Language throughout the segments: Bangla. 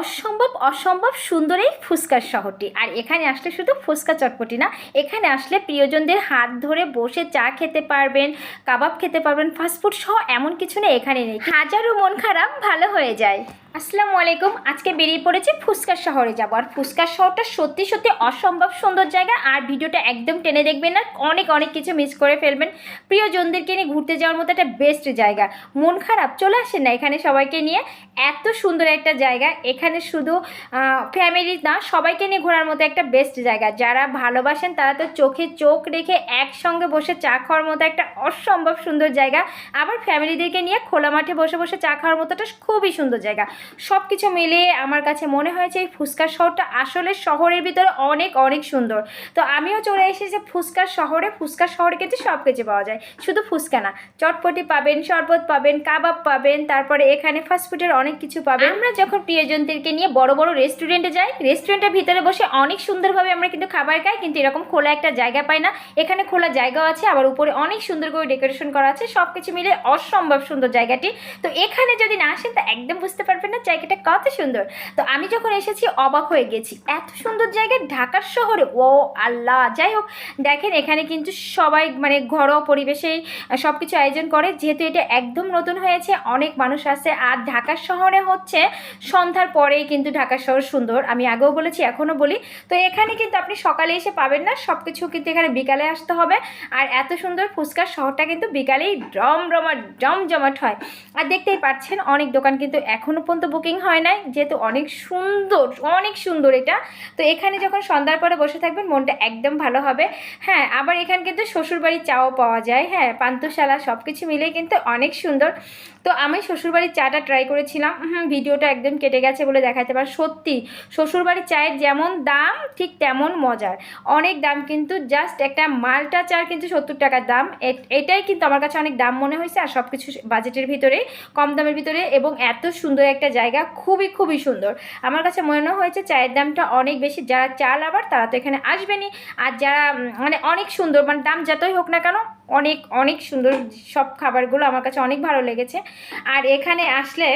অসম্ভব অসম্ভব সুন্দর এই ফুচকার শহরটি। আর এখানে আসলে শুধু ফুচকা চটপটি না, এখানে আসলে প্রিয়জনদের হাত ধরে বসে চা খেতে পারবেন, কাবাব খেতে পারবেন ফাস্টফুড সহ এমন কিছু নেই এখানে নেই। হাজারও মন খারাপ, ভালো হয়ে যায়। আসসালামু আলাইকুম। আজকে বেরিয়ে পড়েছি ফুচকার শহরে যাব। আর ফুচকার শহরটা সত্যি সত্যি অসম্ভব সুন্দর জায়গা। আর ভিডিওটা একদম টেনে দেখবেন না। অনেক অনেক কিছু মিস করে ফেলবেন। প্রিয়জনদেরকে নিয়ে ঘুরতে যাওয়ার মতো একটা বেস্ট জায়গা। মন খারাপ, চলে আসেন না এখানে সবাইকে নিয়ে। এত সুন্দর একটা জায়গা। এখানে শুধু ফ্যামিলি না, সবাইকে নিয়ে ঘোরার মতো একটা বেস্ট জায়গা। যারা ভালোবাসেন, তারা তো চোখে চোখ রেখে একসঙ্গে বসে চা খাওয়ার মতো একটা অসম্ভব সুন্দর জায়গা। আবার ফ্যামিলিদেরকে নিয়ে খোলা মাঠে বসে বসে চা খাওয়ার মতো একটা খুবই সুন্দর জায়গা। সব কিছু মিলিয়ে আমার কাছে মনে হয়েছে এই ফুচকার শহরটা আসলে শহরের ভিতরে অনেক অনেক সুন্দর। তো আমিও চলে এসেছি ফুচকার শহরে। ফুচকার শহরে কিন্তু সব কিছু পাওয়া যায়। শুধু ফুচকা না, চটপটি পাবেন, শরবত পাবেন, কাবাব পাবেন, তারপরে এখানে ফাস্টফুডের অনেক কিছু পাবেন। আমরা যখন প্রিয়জনদেরকে নিয়ে বড় বড় রেস্টুরেন্টে যাই রেস্টুরেন্টের ভিতরে বসে অনেক সুন্দরভাবে আমরা কিন্তু খাবার খাই, কিন্তু এরকম খোলা একটা জায়গা পাই না। এখানে খোলা জায়গাও আছে, আবার উপরে অনেক সুন্দর করে ডেকোরেশন করা আছে। সব কিছু মিলে অসম্ভব সুন্দর জায়গাটি। তো এখানে যদি না আসেন, তা একদম বুঝতে পারবেন না জায়গাটা কত সুন্দর। তো আমি যখন এসেছি অবাক হয়ে গেছি। এত সুন্দর জায়গা ঢাকার শহরে। ও আল্লাহ, যাই হোক, দেখেন এখানে কিন্তু সবাই মানে ঘরোয়া পরিবেশেই সব কিছু আয়োজন করে। যেহেতু এটা একদম নতুন হয়েছে, অনেক মানুষ আছে। আর ঢাকার শহরে হচ্ছে সন্ধ্যার পরেই কিন্তু ঢাকার শহর সুন্দর। আমি আগেও বলেছি, এখনও বলি। তো এখানে কিন্তু আপনি সকালে এসে পাবেন না। সব কিছু কিন্তু এখানে বিকালে আসতে হবে। আর এত সুন্দর ফুচকার শহরটা কিন্তু বিকালেই ডম রমা ডম জমাট হয়। আর দেখতেই পাচ্ছেন, অনেক দোকান কিন্তু এখনও পর্যন্ত বুকিং হয় নাই, যেহেতু অনেক সুন্দর অনেক সুন্দর এটা। তো এখানে যখন সন্ধ্যার পরে বসে থাকবেন, মনটা একদম ভালো হবে। হ্যাঁ আবার এখানে কিন্তু শ্বশুরবাড়ির চাও পাওয়া যায়। হ্যাঁ পান্তুশালা সব কিছু মিলেই কিন্তু অনেক সুন্দর। তো আমি শ্বশুরবাড়ির চাটা ট্রাই করেছিলাম। ভিডিওটা একদম কেটে গেছে বলে দেখাতে পার। সত্যি, শ্বশুরবাড়ির চায়ের যেমন দাম, ঠিক তেমন মজার। অনেক দাম কিন্তু জাস্ট একটা মালটা চার কিন্তু সত্তর টাকার দাম। এটাই কিন্তু আমার কাছে অনেক দাম মনে হয়েছে। আর সব কিছু বাজেটের ভিতরে কম দামের ভিতরে। এবং এত সুন্দর একটা জায়গা খুবই খুবই সুন্দর। আমার কাছে মনে হয়েছে চায়ের দামটা অনেক বেশি। যারা চা আবার, তারা তো এখানে আসবেনি আর যারা মানে অনেক সুন্দর মানে দাম যতই হোক না কেন, অনেক অনেক সুন্দর সব খাবারগুলো আমার কাছে অনেক ভালো লেগেছে। আর এখানে আসলে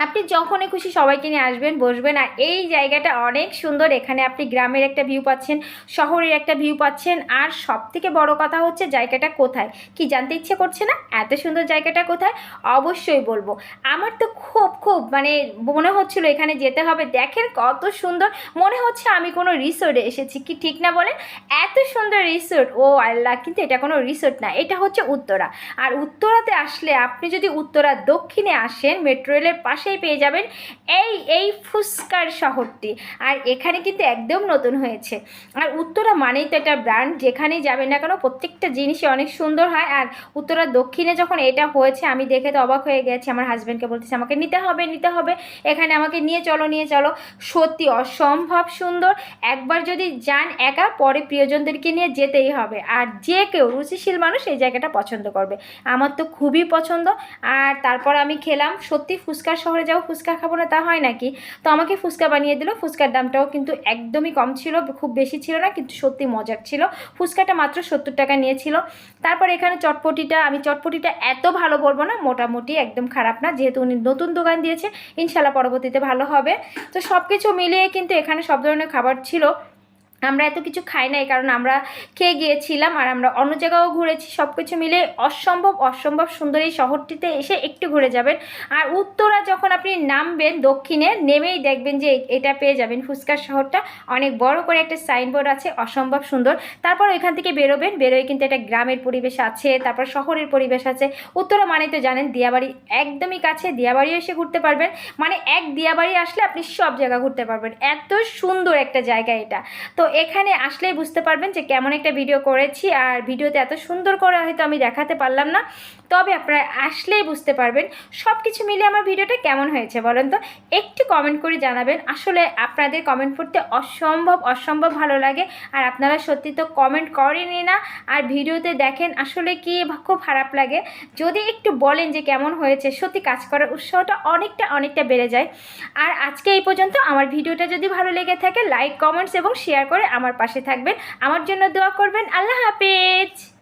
আপনি যখনই খুশি সবাইকে নিয়ে আসবেন, বসবেন আর এই জায়গাটা অনেক সুন্দর। এখানে আপনি গ্রামের একটা ভিউ পাচ্ছেন, শহরের একটা ভিউ পাচ্ছেন আর সব থেকে বড় কথা হচ্ছে জায়গাটা কোথায়? কি জানতে ইচ্ছে করছে না? এত সুন্দর জায়গাটা কোথায়? অবশ্যই বলব। আমার তো খুব খুব মানে মনে হচ্ছিল এখানে যেতে হবে। দেখেন কত সুন্দর। মনে হচ্ছে আমি কোনো রিসোর্টে এসেছি, কি ঠিক না বলেন? এত সুন্দর রিসোর্ট ও আল্লাহ, কিন্তু এটা কোনো রিসোর্ট না, এটা হচ্ছে উত্তরা। আর উত্তরাতে আসলে আপনি যদি উত্তরা দক্ষিণে আসেন মেট্রো রেলের পাশেই পেয়ে যাবেন এই এই ফুসকার শহরটি। আর এখানে কিন্তু একদম নতুন হয়েছে। আর উত্তরা মানেই তো একটা ব্র্যান্ড যেখানেই যাবেন না কেন প্রত্যেকটা জিনিসই অনেক সুন্দর হয়। আর উত্তরা দক্ষিণে যখন এটা হয়েছে, আমি দেখে তো অবাক হয়ে গেছি। আমার হাজব্যান্ডকে বলতেছি, আমাকে নিতে হবে নিতে হবে। এখানে আমাকে নিয়ে চলো নিয়ে চলো। সত্যি অসম্ভব সুন্দর। একবার যদি যান একা, পরে প্রিয়জনদেরকে নিয়ে যেতেই হবে। আর যে কেউ রুচিশীল মানুষ এই জায়গাটা পছন্দ করবে। আমার তো খুবই পছন্দ। আর তারপর আমি খেলাম। সত্যি ফুচকার শহরে যাব ফুচকা খাব না, তা হয় নাকি? তো আমাকে ফুচকা বানিয়ে দিল। ফুচকার দামটাও কিন্তু একদমই কম ছিল, খুব বেশি ছিল না, কিন্তু সত্যি মজার ছিল। ফুচকাটা মাত্র সত্তর টাকা নিয়েছিল। তারপর এখানে চটপটিটা, আমি চটপটিটা এত ভালো বলব না, মোটামুটি একদম খারাপ না, যেহেতু উনি নতুন দোকান দিয়েছে ইনশাল্লাহ পরবর্তীতে ভালো হবে। তো সব কিছু মিলিয়ে কিন্তু এখানে সব ধরনের খাবার ছিল। আমরা এত কিছু খাই নাই, কারণ আমরা খেয়ে গিয়েছিলাম আর আমরা অন্য জায়গাও ঘুরেছি সব কিছু মিলে অসম্ভব অসম্ভব সুন্দর এই শহরটিতে এসে একটু ঘুরে যাবেন। আর উত্তরা যখন আপনি নামবেন দক্ষিণে, নেমেই দেখবেন যে এটা পেয়ে যাবেন ফুচকার শহরটা। অনেক বড় করে একটা সাইনবোর্ড আছে, অসম্ভব সুন্দর। তারপর ওইখান থেকে বেরোবেন, বেরোয় কিন্তু একটা গ্রামের পরিবেশ আছে, তারপর শহরের পরিবেশ আছে। উত্তরা মানে তো জানেন, দিয়াবাড়ি একদমই কাছে, দিয়াবাড়িও এসে ঘুরতে পারবেন। মানে এক দিয়াবাড়ি আসলে আপনি সব জায়গা ঘুরতে পারবেন। এত সুন্দর একটা জায়গা এটা। তো এখানে আসলেই বুঝতে পারবেন যে কেমন একটা ভিডিও করেছি, আর ভিডিওতে এত সুন্দর করে হয়তো আমি দেখাতে পারলাম না। তবে আপনারা আসলেই বুঝতে পারবেন সব কিছু মিলে আমার ভিডিওটা কেমন হয়েছে বলেন তো। একটু কমেন্ট করে জানাবেন, আসলে আপনাদের কমেন্ট পড়তে অসম্ভব অসম্ভব ভালো লাগে আর আপনারা সত্যি তো কমেন্ট করেনই না। আর ভিডিওতে দেখেন আসলে কি খুব খারাপ লাগে। যদি একটু বলেন যে কেমন হয়েছে, সত্যি কাজ করার উৎসাহটা অনেকটা অনেকটা বেড়ে যায়। আর আজকে এই পর্যন্ত আমার ভিডিওটা যদি ভালো লেগে থাকে লাইক কমেন্টস এবং শেয়ার করে আমার পাশে থাকবেন। আমার জন্য দোয়া করবেন। আল্লাহ হাফেজ।